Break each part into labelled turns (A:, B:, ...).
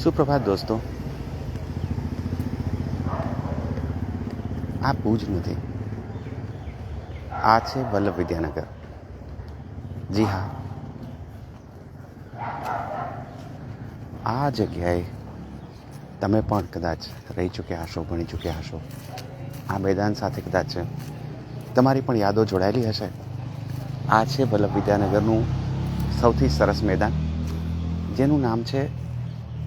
A: સુપ્રભાત દોસ્તો, આ ભુજ નથી. આ છે વલ્લભ વિદ્યાનગર. જી હા. આ જગ્યાએ તમે પણ કદાચ રહી ચૂક્યા હશો, ભણી ચૂક્યા હશો. આ મેદાન સાથે કદાચ તમારી પણ યાદો જોડાયેલી હશે? આ છે વલ્લભ વિદ્યાનગરનું સૌથી સરસ મેદાન, જેનું નામ છે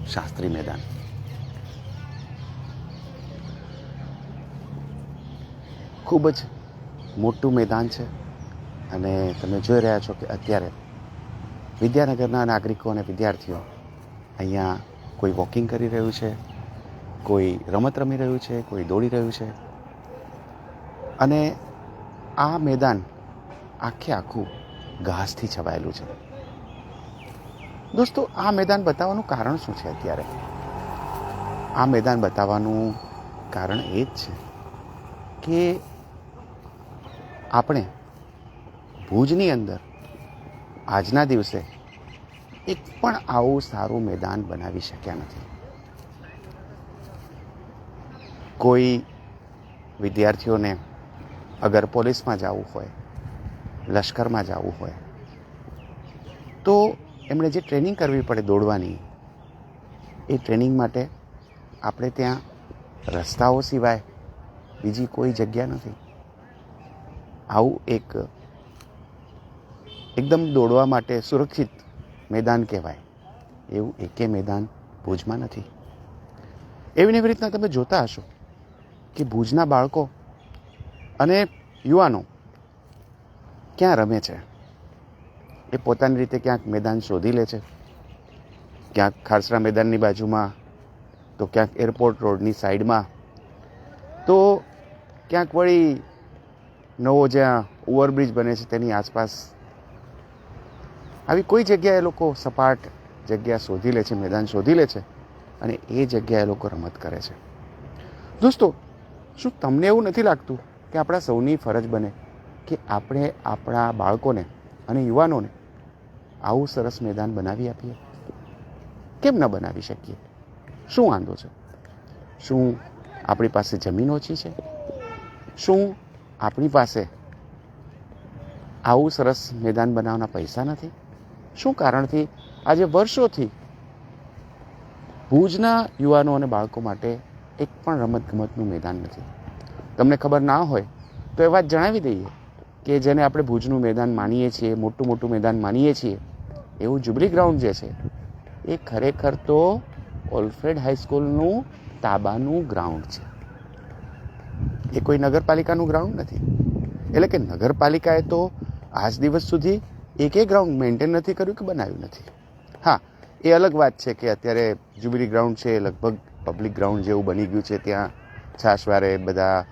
A: શાસ્ત્રી મેદાન ખૂબ જ મોટું મેદાન છે અને તમે જોઈ રહ્યા છો કે અત્યારે વિદ્યાનગરના નાગરિકો અને વિદ્યાર્થીઓ અહીંયા કોઈ વોકિંગ કરી રહ્યું છે કોઈ રમત રમી રહ્યું છે કોઈ દોડી રહ્યું છે અને આ મેદાન આખે આખું ઘાસથી છવાયેલું છે દોસ્તો, આ મેદાન બતાવવાનું કારણ શું છે અત્યારે? આ મેદાન બતાવવાનું કારણ એ જ છે કે આપણે ભુજની અંદર આજના દિવસે એક પણ આવું સારું મેદાન બનાવી શક્યા નથી. કોઈ વિદ્યાર્થીઓને અગર પોલીસમાં જવું હોય, લશ્કરમાં જવું હોય, તો એમણે જે ટ્રેનિંગ કરવી પડે દોડવાની, એ ટ્રેનિંગ માટે આપણે ત્યાં રસ્તાઓ સિવાય બીજી કોઈ જગ્યા નથી. આવું એક એકદમ દોડવા માટે સુરક્ષિત મેદાન કહેવાય. એવું એકે મેદાન ભુજમાં નથી. એવીને એવી રીતના તમે જોતા હશો કે ભુજના બાળકો અને યુવાનો ક્યાં રમે છે? એ પોતાની રીતે ક્યાંક મેદાન શોધી લે છે. ક્યાંક ખારસરા મેદાનની બાજુમાં, તો ક્યાંક એરપોર્ટ રોડની સાઈડમાં. તો ક્યાંક વળી નવો જ્યાં ઓવરબ્રિજ બને છે તેની આસપાસ આવી કોઈ જગ્યાએ લોકો સપાટ જગ્યા શોધી લે છે, મેદાન શોધી લે છે અને એ જગ્યાએ લોકો રમત કરે છે. દોસ્તો, શું તમને એવું નથી લાગતું કે આપણા સૌની ફરજ બને કે આપણે આપણા બાળકોને અને યુવાનોને આવું સરસ મેદાન બનાવી આપીએ? કેમ ન બનાવી શકીએ? શું વાંધો છે? શું આપણી પાસે જમીન ઓછી છે? શું આપણી પાસે આવું સરસ મેદાન બનાવવાના પૈસા નથી? શું કારણથી આજે વર્ષોથી ભુજના યુવાનો અને બાળકો માટે એક પણ રમતગમતનું મેદાન નથી? તમને ખબર ના હોય તો એ વાત જણાવી દઈએ. કે જેને આપણે ભુજનું મેદાન માનીએ છીએ, મોટું મોટું મેદાન માનીએ છીએ, એવું જુબલી ગ્રાઉન્ડ જે છે, એ ખરેખર તો ઓલ્ફ્રેડ હાઈસ્કૂલનું તાબાનું ગ્રાઉન્ડ છે. એ કોઈ નગરપાલિકાનું ગ્રાઉન્ડ નથી. એટલે કે નગરપાલિકાએ તો આજ દિવસ સુધી એકે ગ્રાઉન્ડ મેન્ટેન નથી કર્યું કે બનાવ્યું નથી. હા, એ અલગ વાત છે કે અત્યારે જુબિલી ગ્રાઉન્ડ છે, લગભગ પબ્લિક ગ્રાઉન્ડ જેવું બની ગયું છે, ત્યાં છાશવારે બધા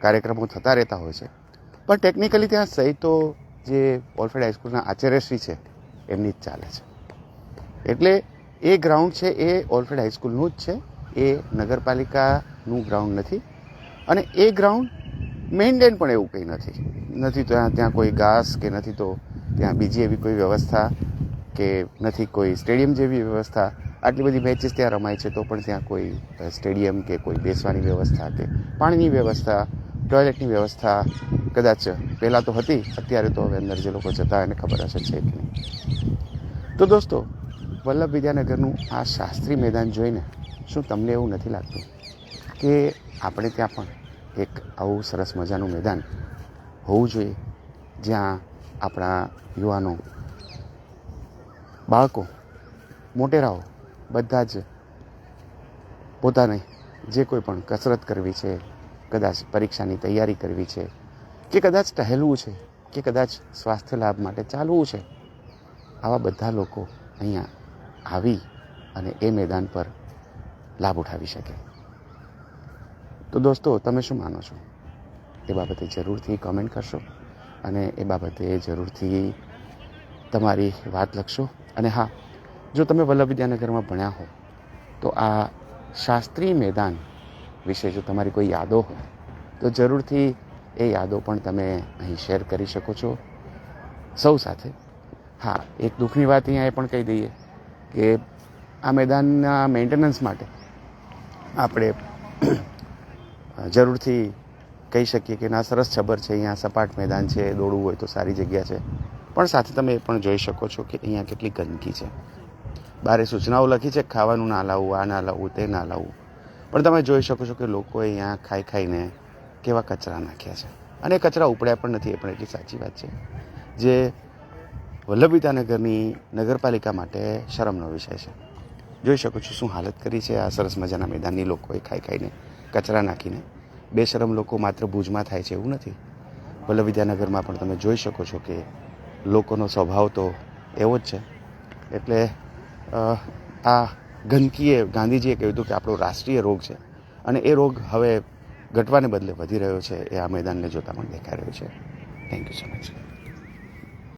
A: કાર્યક્રમો થતા રહેતા હોય છે. પણ ટેકનિકલી ત્યાં સહી તો જે ઓલફેડ હાઈસ્કૂલના આચાર્યશ્રી છે, એમની જ ચાલે છે. એટલે એ ગ્રાઉન્ડ છે એ ઓલફેડ હાઈસ્કૂલનું જ છે. એ નગરપાલિકાનું ગ્રાઉન્ડ નથી. અને એ ગ્રાઉન્ડ મેઇન્ટેન પણ એવું કંઈ નથી. નથી તો ત્યાં કોઈ ઘાસ કે નથી તો ત્યાં બીજી એવી કોઈ વ્યવસ્થા કે નથી કોઈ સ્ટેડિયમ જેવી વ્યવસ્થા. આટલી બધી મેચિસ ત્યાં રમાય છે તો પણ ત્યાં કોઈ સ્ટેડિયમ કે કોઈ બેસવાની વ્યવસ્થા કે પાણીની વ્યવસ્થા ટોયલેટની વ્યવસ્થા કદાચ પહેલાં તો હતી, અત્યારે તો હવે અંદર જે લોકો જતા એને ખબર હશે છે કે નહીં. તો દોસ્તો વલ્લભ વિદ્યાનગરનું આ શાસ્ત્રી મેદાન જોઈને શું તમને એવું નથી લાગતું કે આપણે ત્યાં પણ એક આવું સરસ મજાનું મેદાન હોવું જોઈએ, જ્યાં આપણા યુવાનો, બાળકો, મોટેરાઓ બધા જ પોતાને જે કોઈ પણ કસરત કરવી છે, કદાચ પરીક્ષાની તૈયારી કરવી છે કે કદાચ ટહેલવું છે, કે કદાચ સ્વાસ્થ્ય લાભ માટે ચાલવું છે, આવા બધા લોકો અહીંયા આવી અને એ મેદાન પર લાભ ઉઠાવી શકે. તો દોસ્તો, તમે શું માનો છો? એ બાબતે જરૂરથી કોમેન્ટ કરશો અને એ બાબતે જરૂરથી તમારી વાત લખશો. અને હા, જો તમે વલ્લભ વિદ્યાનગરમાં ભણ્યા હો, તો આ શાસ્ત્રી મેદાન વિશે જો તમારી કોઈ યાદો હોય, તો જરૂરથી એ યાદો પણ તમે અહીં શેર કરી શકો છો. સૌ સાથે. હા, એક દુઃખની વાત અહીંયા એ પણ કહી દઈએ કે આ મેદાનના મેન્ટેનન્સ માટે આપણે જરૂરથી કહી શકીએ કે ના, સરસ છબર છે અહીંયા, સપાટ મેદાન છે, દોડવું હોય તો સારી જગ્યા છે. પણ સાથે તમે એ પણ જોઈ શકો છો કે અહીંયા કેટલી ગંદકી છે. બારે સૂચનાઓ લખી છે, ખાવાનું ના લાવવું આ ના લાવવું તે ના લાવવું પણ તમે જોઈ શકો છો કે લોકો અહીંયા ખાઈ ખાઈને કેવા કચરા નાખ્યા છે? અને કચરા ઉપડ્યા પણ નથી, એ પણ એટલી સાચી વાત છે. જે વલ્લભીતાનગરની નગરપાલિકા માટે શરમનો વિષય છે. જોઈ શકો છો શું હાલત કરી છે આ સરસ મજાના મેદાનની લોકોએ ખાઈ ખાઈને કચરા નાખીને. બેશરમ લોકો માત્ર ભુજમાં થાય છે એવું નથી. વલ્લભવિદ્યાનગરમાં પણ તમે જોઈ શકો છો કે લોકોનો સ્વભાવ તો એવો જ છે. એટલે આ ગંદકીએ ગાંધીજીએ કહ્યું હતું કે આપણો રાષ્ટ્રીય રોગ છે. અને એ રોગ હવે ઘટવાને બદલે વધી રહ્યો છે એ આ મેદાનને જોતાં પણ દેખાઈ રહ્યો છે. Thank you so much